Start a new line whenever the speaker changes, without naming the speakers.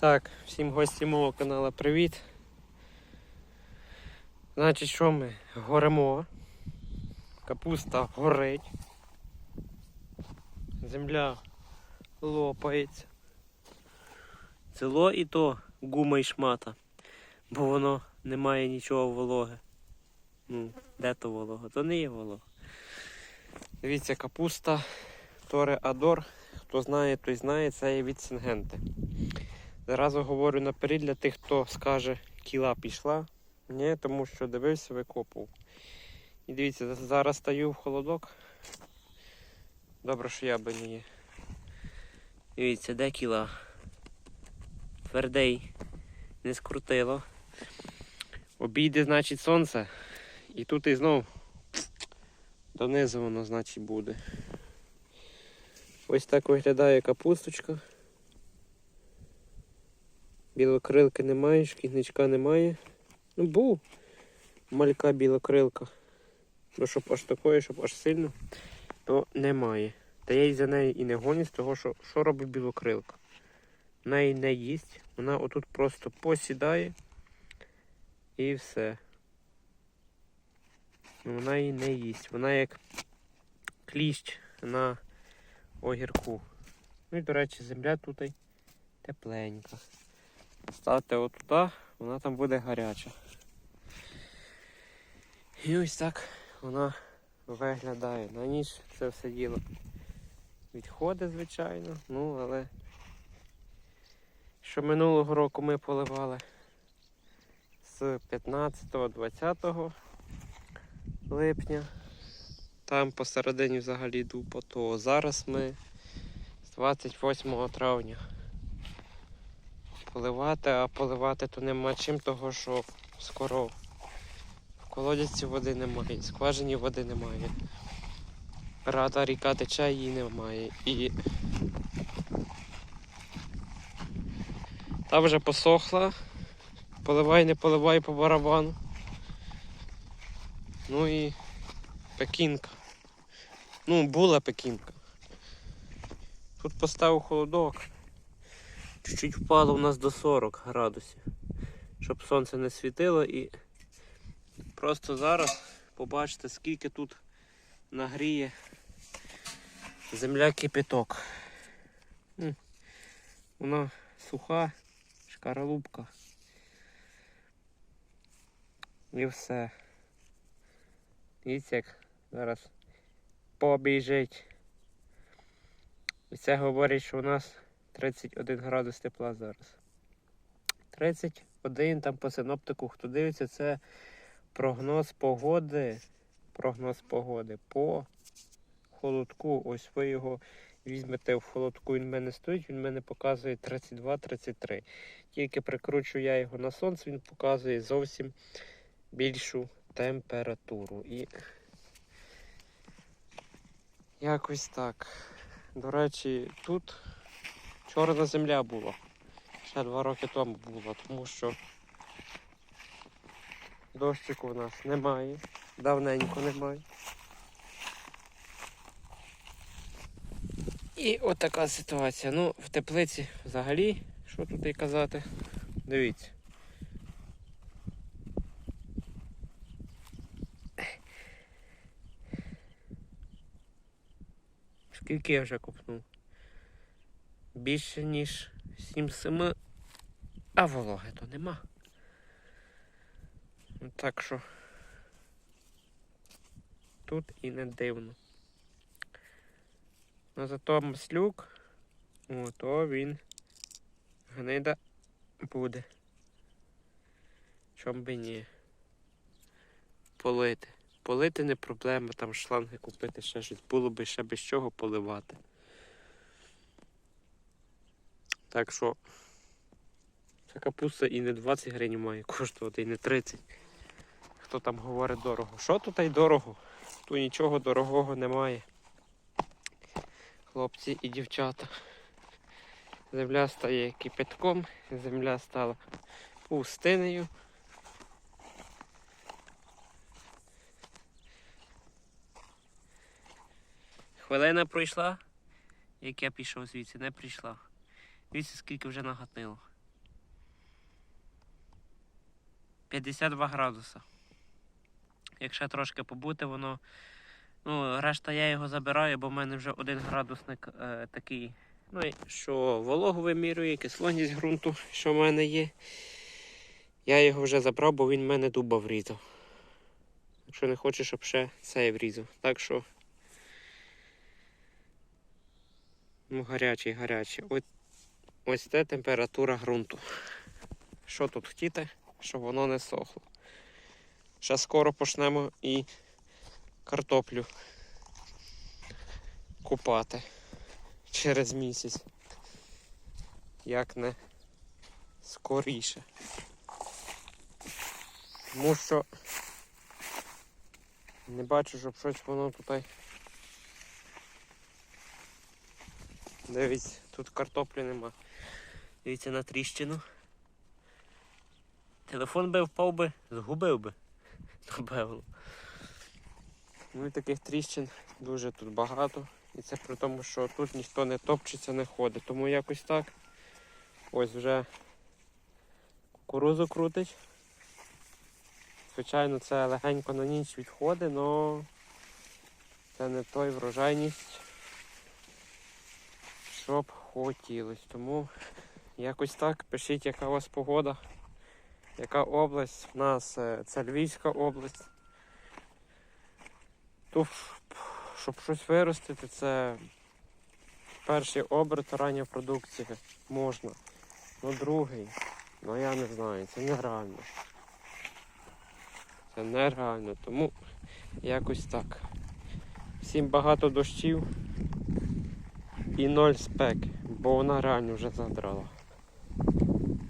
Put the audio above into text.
Так, всім гостям мого каналу привіт. Значить, що ми горемо. Капуста горить. Земля лопається. Село і то гума і шмата, бо воно не має нічого вологи. Ну, де то волога? То не є волога. Дивіться, капуста Торе Адор. Хто знає, той знає, це є від Сингенти. Зразу говорю наперед для тих, хто скаже, кіла пішла. Ні, тому що дивився, викопував. І дивіться, зараз стаю в холодок. Добре, що я би не є. Дивіться, де кіла? Твердий, не скрутило. Обійде, значить, сонце. І тут і знов донизу воно, значить, буде. Ось так виглядає капусточка. Білокрилки немає, шкідничка немає. Ну, був малька білокрилка. Ну, щоб аж такої, щоб аж сильно, то немає. Та я й за нею і не гонюсь, того що що робить білокрилка? Вона її не їсть, вона отут просто посідає і все. Ну, Вона її не їсть. Вона як кліщ на огірку. Ну і, до речі, земля тут тепленька. Ставте отуда, вона там буде гаряча. І ось так вона виглядає. На ніч це все діло відходить, звичайно, ну але що минулого року ми поливали з 15-20 липня. Там посередині взагалі дупа, то зараз ми з 28 травня поливати, а поливати то нема чим, того що скоро в колодязі води немає, скважині води немає. Рада ріка тече, її немає. І та вже посохла. Поливай, не поливай по барабану. Ну і пекінка. Ну, була пекінка. Тут поставив холодок. Чуть-чуть впало у нас до 40 градусів. Щоб сонце не світило і просто зараз побачите, скільки тут нагріє земля кипяток. Вона суха, шкаралупка. І все. Дивіться, як зараз побіжить. І це говорить, що у нас 31 градус тепла зараз. 31 там по синоптику, хто дивиться, це прогноз погоди. Прогноз погоди по холодку. Ось ви його візьмете в холодку, він в мене стоїть, він в мене показує 32-33. Тільки прикручу я його на сонце, він показує зовсім більшу температуру. І якось так. До речі, тут чорна земля була. Ще два роки тому була, тому що дощику в нас немає, давненько немає. І от така ситуація. Ну, в теплиці взагалі, що тут і казати, дивіться. Скільки я вже купнув? Більше ніж 7-7, а вологи то нема. Так що тут і не дивно. Ну зато маслюк, о, він гнида буде. Чом би ні. Полити. Полити не проблема, там шланги купити ще щось. Було би ще без чого поливати. Так що ця капуста і не 20 гривень має коштувати, і не 30. Хто там говорить дорого? Що тут й дорого? Тут нічого дорогого немає. Хлопці і дівчата. Земля стає кипятком, земля стала пустинею. Хвилина пройшла, як я пішов звідси, не прийшла. Дивіться, скільки вже нагатило. 52 градуса. Якщо трошки побути, воно. Ну, решта я його забираю, бо в мене вже один градусник е, такий. Ну, і що вологу вимірює, кислотність ґрунту, що в мене є. Я його вже забрав, бо він в мене дуба врізав. Якщо не хочеш, щоб ще цей врізав. Так що. Ну, гарячий, гарячий. Ось, ось це температура ґрунту. Що тут хотіти, щоб воно не сохло. Ще скоро почнемо і картоплю купати через місяць. Як не скоріше. Тому що не бачу, щоб щось воно тут. Дивіться, тут картоплі нема. Дивіться на тріщину. Телефон би впав би, згубив би. Напевно. Ну і таких тріщин дуже тут багато. І це при тому, що тут ніхто не топчеться, не ходить. Тому якось так. Ось вже кукурузу крутить. Звичайно, це легенько на ніч відходить, але це не той врожайність, що б хотілося. Тому якось так пишіть, яка у вас погода, яка область. У нас е, це Львівська область. Тут, щоб щось виростити, це перший оберт рання продукції можна. Ну другий, ну я не знаю, це нереально. Це нереально, тому якось так. Всім багато дощів і ноль спек, бо вона реально вже задрала.